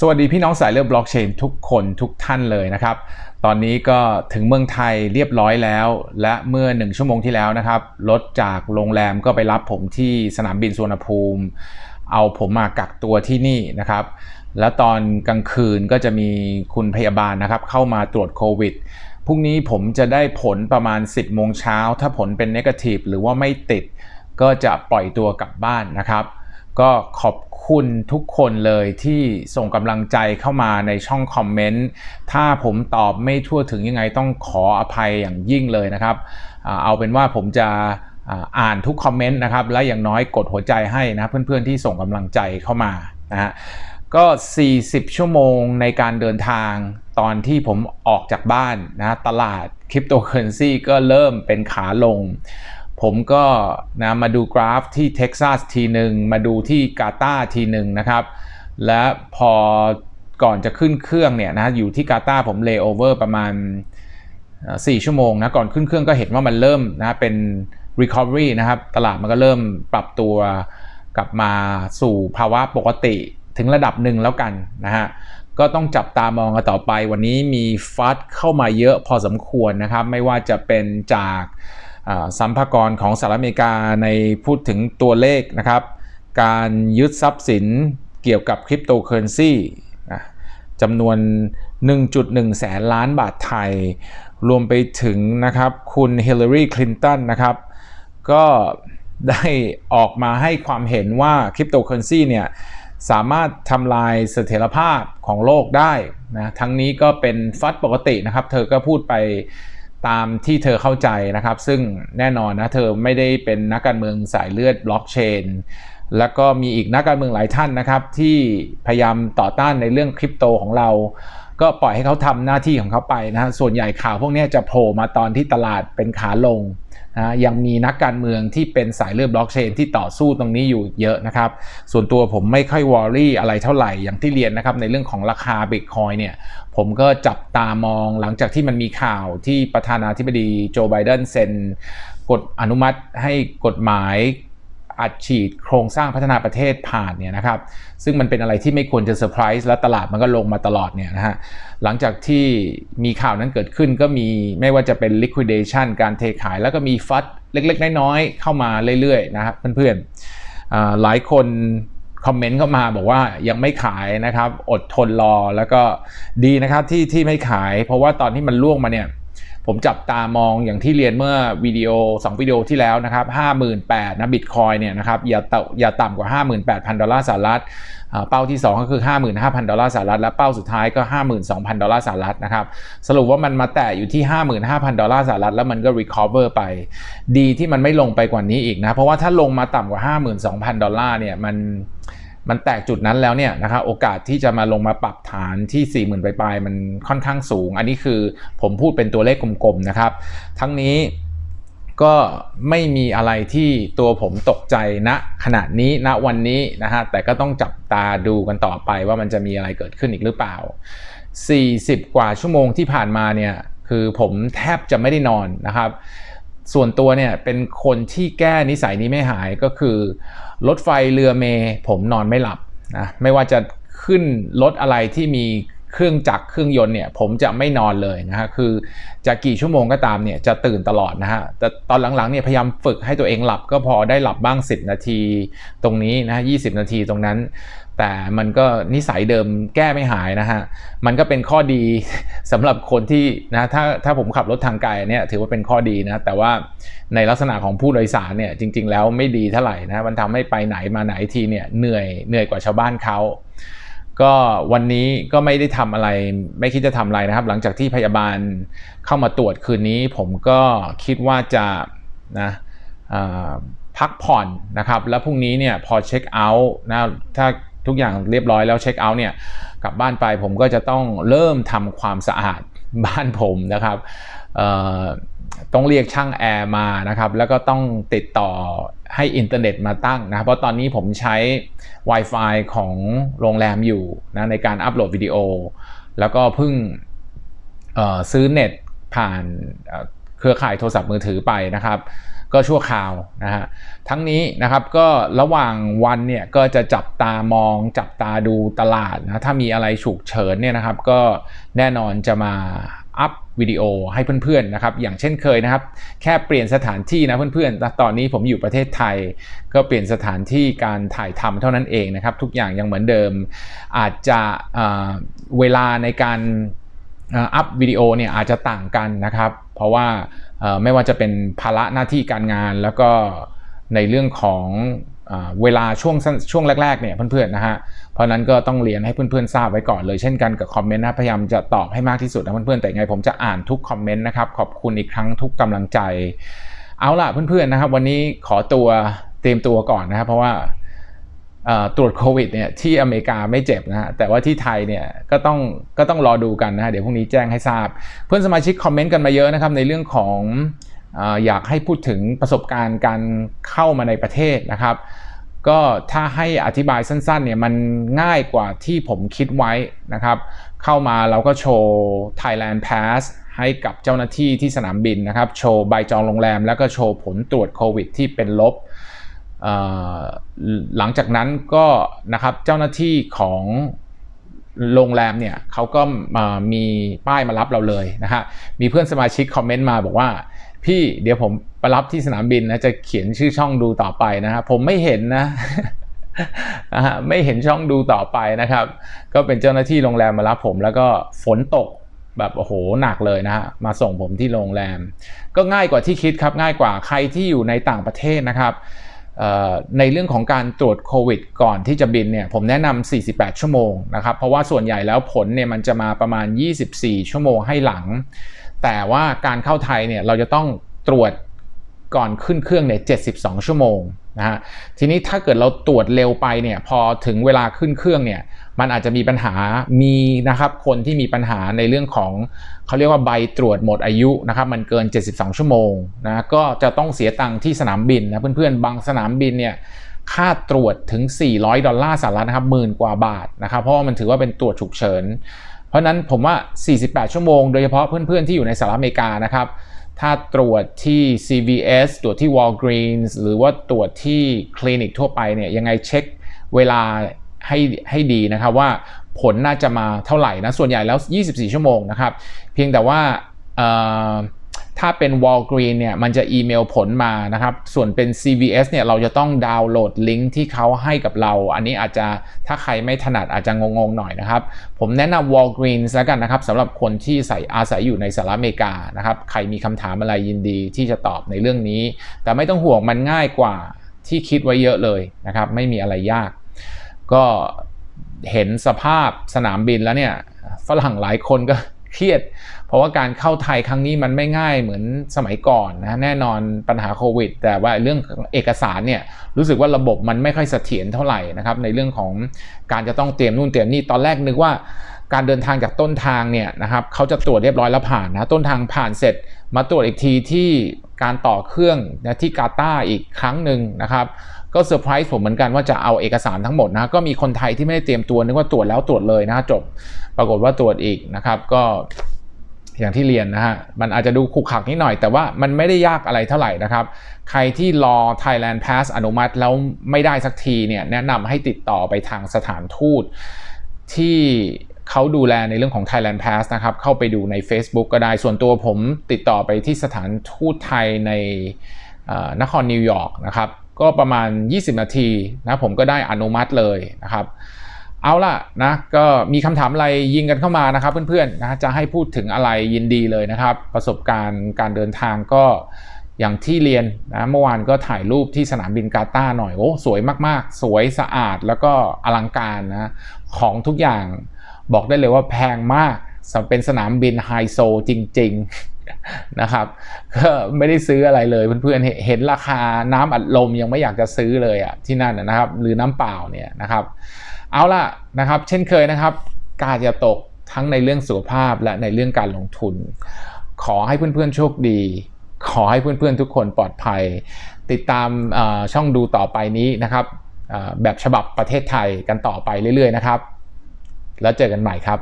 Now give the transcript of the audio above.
สวัสดีพี่น้องสายเลือดบล็อกเชนทุกคนทุกท่านเลยนะครับ ตอนนี้ก็ถึงเมืองไทยเรียบร้อยแล้ว และเมื่อหนึ่งชั่วโมงที่แล้วนะครับ รถจากโรงแรมก็ไปรับผมที่สนามบินสุวรรณภูมิ เอาผมมากักตัวที่นี่นะครับ แล้วตอนกลางคืนก็จะมีคุณพยาบาลนะครับ เข้ามาตรวจโควิดพรุ่งนี้ผมจะได้ผลประมาณ 10 โมงเช้า ถ้าผลเป็นเนกาทีฟหรือว่าไม่ติด ก็จะปล่อยตัวกลับบ้านนะครับ ก็ขอบ คุณทุกคนเลยที่ส่งกำลังใจเข้ามาในช่องคอมเมนต์ ถ้าผมตอบไม่ทั่วถึงยังไงต้องขออภัยอย่างยิ่งเลยนะครับ เอาเป็นว่าผมจะอ่าอ่านทุกคอมเมนต์นะครับ และอย่างน้อยกดหัวใจให้นะเพื่อนๆที่ส่งกำลังใจเข้ามานะฮะก็ 40 ชั่วโมงในการเดินทางตอนที่ผมออกจากบ้านนะตลาดคริปโตเคอเรนซีก็เริ่มเป็นขาลง ผมก็นะมาดูกราฟที่เท็กซัสทีหนึ่งมาดูที่กาตาทีหนึ่งนะครับ และพอก่อนจะขึ้นเครื่องเนี่ยนะอยู่ที่กาตาผมเลโอเวอร์ประมาณเอ่อ4ชั่วโมงนะก่อนขึ้นเครื่องก็เห็นว่ามันเริ่มนะเป็น recovery นะครับ ตลาดมันก็เริ่มปรับตัวกลับมาสู่ภาวะปกติถึงระดับหนึ่งแล้วกันนะฮะก็ต้องจับตามองกันต่อไปวันนี้มีฟัดเข้ามาเยอะพอสมควรนะครับ ไม่ว่าจะเป็นจาก สัมภากรของสหรัฐอเมริกาในพูดถึงตัวเลขนะครับ การยึดทรัพย์สินเกี่ยวกับคริปโตเคอเรนซีจำนวน 1.1 แสนล้านบาทไทย รวมไปถึงนะครับคุณฮิลลารีคลินตันนะครับก็ได้ออกมาให้ความเห็นว่าคริปโตเคอเรนซีเนี่ยสามารถทำลายเสถียรภาพของโลกได้นะทั้งนี้ก็เป็นฟัดปกตินะครับ เธอก็พูดไป ตามที่เธอเข้าใจนะครับ ซึ่งแน่นอนนะเธอไม่ได้เป็นนักการเมืองสายเลือดบล็อกเชนแล้วก็มีอีกนักการเมืองหลายท่านนะครับ ที่พยายามต่อต้านในเรื่องคริปโตของเรา ก็ปล่อยให้เขาทำหน้าที่ของเขาไปนะฮะส่วนใหญ่ข่าวพวกนี้จะโผล่มาตอนที่ตลาดเป็นขาลง นะยังมีนักการเมืองที่เป็นสายเลือดบล็อกเชนที่ต่อสู้ตรงนี้อยู่เยอะนะครับ ส่วนตัวผมไม่ค่อยวอรี่อะไรเท่าไหร่อย่างที่เรียนนะครับในเรื่องของราคาบิตคอยเนี่ยผมก็จับตามองหลังจากที่มันมีข่าวที่ประธานาธิบดีโจไบเดนเซ็นกฎอนุมัติให้กฎหมาย อัดฉีดโครงสร้างพัฒนาประเทศผ่านเนี่ยนะครับซึ่งมันเป็นอะไรที่ไม่ควรจะเซอร์ไพรส์และตลาดมันก็ลงมาตลอดเนี่ยนะฮะหลังจากที่มีข่าวนั้นเกิดขึ้นก็มีไม่ว่าจะเป็น liquidation การเทขายแล้วก็มีฟัดเล็กๆ น้อยๆ เข้ามาเรื่อยๆนะครับเพื่อนๆหลายคนคอมเมนต์เข้ามาบอกว่ายังไม่ขายนะครับอดทนรอแล้วก็ดีนะครับที่ที่ไม่ขาย เพราะว่าตอนที่มันล่วงมาเนี่ย ผมจับตามองอย่างที่เรียนเมื่อวิดีโอ 2 วิดีโอที่แล้วนะครับ58,000นะบิตคอยเนี่ยนะครับอย่าต่อย่าต่ำกว่า 58,000 ดอลลาร์สหรัฐเป้าที่ 2 ก็คือ 55,000 ดอลลาร์สหรัฐและเป้าสุดท้ายก็ 52,000 ดอลลาร์สหรัฐนะครับสรุปว่ามันมาแตะอยู่ที่ 55,000 ดอลลาร์สหรัฐแล้วมันก็ recover ไป ดีที่มันไม่ลงไปกว่านี้อีกนะ เพราะว่าถ้าลงมาต่ำกว่า 52,000 ดอลลาร์เนี่ยมัน มันแตกจุดนั้นแล้วเนี่ยนะครับโอกาสที่จะมาลงมาปรับฐานที่ 40,000ปลายๆมันค่อนข้างสูง อันนี้คือผมพูดเป็นตัวเลขกลมๆนะครับ ทั้งนี้ก็ไม่มีอะไรที่ตัวผมตกใจณขณะนี้ณวันนี้นะฮะแต่ก็ต้องจับตาดูกันต่อไปว่ามันจะมีอะไรเกิดขึ้นอีกหรือเปล่า 40 กว่าชั่วโมงที่ผ่านมาเนี่ยคือผมแทบจะไม่ได้นอนนะครับ ส่วนตัวเนี่ยเป็นคนที่แก้นิสัยนี้ไม่หายก็คือ รถไฟเรือเมผมนอนไม่หลับนะไม่ว่าจะขึ้นรถอะไรที่มี เครื่องจักรเครื่องยนต์เนี่ยผมจะไม่นอนเลยนะฮะคือจะกี่ชั่วโมงก็ตามเนี่ยจะตื่นตลอดนะฮะแต่ตอนหลังๆเนี่ยพยายามฝึกให้ตัวเองหลับก็พอได้หลับบ้าง 10 นาทีตรงนี้นะ20นาทีตรงนั้น แต่มันก็นิสัยเดิมแก้ไม่หายนะฮะมันก็เป็นข้อดีสำหรับคนที่นะถ้าถ้าผมขับรถทางไกลเนี่ยถือว่าเป็นข้อดีนะแต่ว่าในลักษณะของผู้โดยสารเนี่ยจริง ๆ แล้วไม่ดีเท่าไหร่นะมันทำให้ไปไหนมาไหนทีเนี่ยเหนื่อยเหนื่อยกว่าชาวบ้านเขา ก็วันนี้ก็ไม่ได้ทำอะไร ไม่คิดจะทำอะไรนะครับ หลังจากที่พยาบาลเข้ามาตรวจคืนนี้ ผมก็คิดว่าจะนะพักผ่อนนะครับ แล้วพรุ่งนี้เนี่ยพอเช็คเอาท์นะถ้าทุกอย่างเรียบร้อยแล้วเช็คเอาท์เนี่ยกลับบ้านไปผมก็จะต้องเริ่มทำความสะอาดบ้านผมนะครับ ต้องเรียกช่างแอร์มานะครับ แล้วก็ต้องติดต่อให้อินเทอร์เน็ตมาตั้งนะครับเพราะตอนนี้ผมใช้ Wi-Fi ของโรงแรมอยู่นะในการอัปโหลดวิดีโอ แล้วก็เพิ่งซื้อเน็ตผ่านเครือข่ายโทรศัพท์มือถือไปนะครับ ก็ชั่วคราวนะฮะทั้งนี้นะครับก็ระหว่างวันเนี่ยก็จะจับตามองจับตาดูตลาดนะถ้ามีอะไรฉุกเฉินเนี่ยนะครับ ก็แน่นอนจะมา อัพวิดีโอให้เพื่อนๆนะครับอย่างเช่นเคยนะครับ แค่เปลี่ยนสถานที่นะเพื่อนๆ ตอนนี้ผมอยู่ประเทศไทย ก็เปลี่ยนสถานที่การถ่ายทำเท่านั้นเองนะครับ ทุกอย่างยังเหมือนเดิม อาจจะเวลาในการอัพวิดีโอเนี่ยอาจจะต่างกันนะครับ เพราะว่าไม่ว่าจะเป็นภาระหน้าที่การงานแล้วก็ในเรื่องของ เวลาช่วงช่วงแรกๆเนี่ยเพื่อนๆนะฮะเพราะนั้นก็ต้องเรียนให้เพื่อนๆทราบไว้ก่อนเลยเช่นกันกับคอมเมนต์นะพยายามจะตอบให้มากที่สุดนะเพื่อนๆแต่ไงผมจะอ่านทุกคอมเมนต์นะครับขอบคุณอีกครั้งทุกกำลังใจ เอาล่ะเพื่อนๆนะครับ วันนี้ขอตัวเตรียมตัวก่อนนะครับเพราะว่าตรวจโควิดเนี่ยที่อเมริกาไม่เจ็บนะฮะแต่ว่าที่ไทยเนี่ยก็ต้องก็ต้องรอดูกันนะฮะเดี๋ยวพรุ่งนี้แจ้งให้ทราบ เพื่อนสมาชิกคอมเมนต์กันมาเยอะนะครับในเรื่องของ อยากให้พูดถึงประสบการณ์การเข้ามาในประเทศนะครับ ก็ถ้าให้อธิบายสั้นๆเนี่ยมันง่ายกว่าที่ผมคิดไว้นะครับ เข้ามาเราก็โชว์ Thailand Pass ให้กับเจ้าหน้าที่ที่สนามบินนะครับ โชว์ใบจองโรงแรม แล้วก็โชว์ผลตรวจโควิดที่เป็นลบหลังจากนั้นก็นะครับเจ้าหน้าที่ของโรงแรมเนี่ยเขาก็มีป้ายมารับเราเลยนะฮะมีเพื่อนสมาชิกคอมเมนต์มาบอกว่า พี่เดี๋ยวผมไปรับที่สนามบินนะจะเขียนชื่อช่องดูต่อไปนะฮะผมไม่เห็นนะนะฮะไม่เห็นช่องดูต่อไปนะครับ ก็เป็นเจ้าหน้าที่โรงแรมมารับผม แล้วก็ฝนตกแบบโอ้โหหนักเลยนะฮะมาส่งผมที่โรงแรม ก็ง่ายกว่าที่คิดครับง่ายกว่าใครที่อยู่ในต่างประเทศนะครับในเรื่องของการตรวจโควิดก่อนที่จะบินเนี่ยผมแนะนำ 48 ชั่วโมงนะครับ เพราะว่าส่วนใหญ่แล้วผลเนี่ยมันจะมาประมาณ 24 ชั่วโมงให้หลัง แต่ว่าการเข้าไทยเนี่ยเราจะต้องตรวจก่อนขึ้นเครื่องเนี่ย72 ชั่วโมงนะฮะทีนี้ถ้าเกิดเราตรวจเร็วไปเนี่ยพอถึงเวลาขึ้นเครื่องเนี่ยมันอาจจะมีปัญหามีนะครับคนที่มีปัญหาในเรื่องของเขาเรียกว่าใบตรวจหมดอายุนะครับมันเกิน 72 ชั่วโมงนะก็จะต้องเสียตังค์ที่สนามบินนะเพื่อนๆบางสนามบินเนี่ยค่าตรวจถึง 400 ดอลลาร์สหรัฐนะครับหมื่นกว่าบาทนะครับเพราะว่ามันถือว่าเป็นตรวจฉุกเฉิน ราะนั้นผมว่า 48 ชั่วโมง โดยเฉพาะเพื่อนๆ ที่อยู่ในสหรัฐอเมริกานะครับ ถ้าตรวจที่ CVS ตรวจที่ Walgreens หรือว่าตรวจที่คลินิกทั่วไปเนี่ยยังไงเช็คเวลาให้ให้ดีนะครับว่าผลน่าจะมาเท่าไหร่นะ ส่วนใหญ่แล้ว 24 ชั่วโมงนะครับ เพียงแต่ว่า ถ้าเป็น Walgreen เนี่ยมันจะอีเมลผลมานะครับ ส่วนเป็น CVS เนี่ยเราจะต้องดาวน์โหลดลิงก์ที่เขาให้กับเรา อันนี้อาจจะถ้าใครไม่ถนัดอาจจะงงๆหน่อยนะครับ ผมแนะนำ Walgreens แล้วกันนะครับสำหรับคนที่ใส่อาศัยอยู่ในสหรัฐอเมริกานะครับ ใครมีคำถามอะไรยินดีที่จะตอบในเรื่องนี้ แต่ไม่ต้องห่วงมันง่ายกว่าที่คิดไว้เยอะเลยนะครับ ไม่มีอะไรยาก ก็เห็นสภาพสนามบินแล้วเนี่ยฝรั่งหลายคนก็ เครียด เพราะว่าการเข้าไทยครั้งนี้มันไม่ง่ายเหมือนสมัยก่อนนะแน่นอนปัญหาโควิด แต่ว่าเรื่องเอกสารเนี่ยรู้สึกว่าระบบมันไม่ค่อยเสถียรเท่าไหร่นะครับในเรื่องของการจะต้องเตรียมนู่นเตรียมนี่ตอนแรกนึกว่าการเดินทางจากต้นทางเนี่ยนะครับเขาจะตรวจเรียบร้อยแล้วผ่านนะต้นทางผ่านเสร็จ มาตรวจอีกทีที่การต่อเครื่องนะที่กาตาร์อีกครั้งหนึ่งนะครับ ก็เซอร์ไพรส์ผมเหมือนกันว่าจะเอาเอกสารทั้งหมดนะก็มีคนไทยที่ไม่ได้เตรียมตัวนึกว่าตรวจแล้วตรวจเลยนะจบ ปรากฏว่าตรวจอีกนะครับก็อย่างที่เรียนนะฮะ มันอาจจะดูขุกขักนิดหน่อย แต่ว่ามันไม่ได้ยากอะไรเท่าไหร่นะครับ ใครที่รอ Thailand Pass อนุมัติแล้วไม่ได้สักทีเนี่ย แนะนำให้ติดต่อไปทางสถานทูต ที่เขาดูแลในเรื่องของ Thailand Pass นะครับ เข้าไปดูใน Facebook ก็ได้ ส่วนตัวผมติดต่อไปที่สถานทูตไทยในนครนิวยอร์กนะครับ ก็ประมาณ 20 นาทีนะผมก็ได้อนุมัติเลยนะครับเอาล่ะนะก็มีคำถามอะไรยิงกันเข้ามานะครับเพื่อนๆนะจะให้พูดถึงอะไรยินดีเลยนะครับ ประสบการณ์การเดินทางก็อย่างที่เรียนนะเมื่อวานก็ถ่ายรูปที่สนามบินกาตาหน่อยโอ้สวยมากๆ สวยสะอาดแล้วก็อลังการนะของทุกอย่างบอกได้เลยว่าแพงมากเป็นสนามบินไฮโซจริง ๆ นะครับก็ไม่ได้ซื้ออะไรเลยเพื่อนๆเห็นราคาน้ำอัดลมยังไม่อยากจะซื้อเลยอะที่นั่นนะครับ หรือน้ำเปล่าเนี่ยนะครับ เอาล่ะนะครับ เช่นเคยนะครับ การจะตกทั้งในเรื่องสุขภาพและในเรื่องการลงทุน ขอให้เพื่อนๆโชคดี ขอให้เพื่อนๆทุกคนปลอดภัย ติดตามช่องดูต่อไปนี้นะครับแบบฉบับประเทศไทยกันต่อไปเรื่อยๆนะครับ แล้วเจอกันใหม่ครับ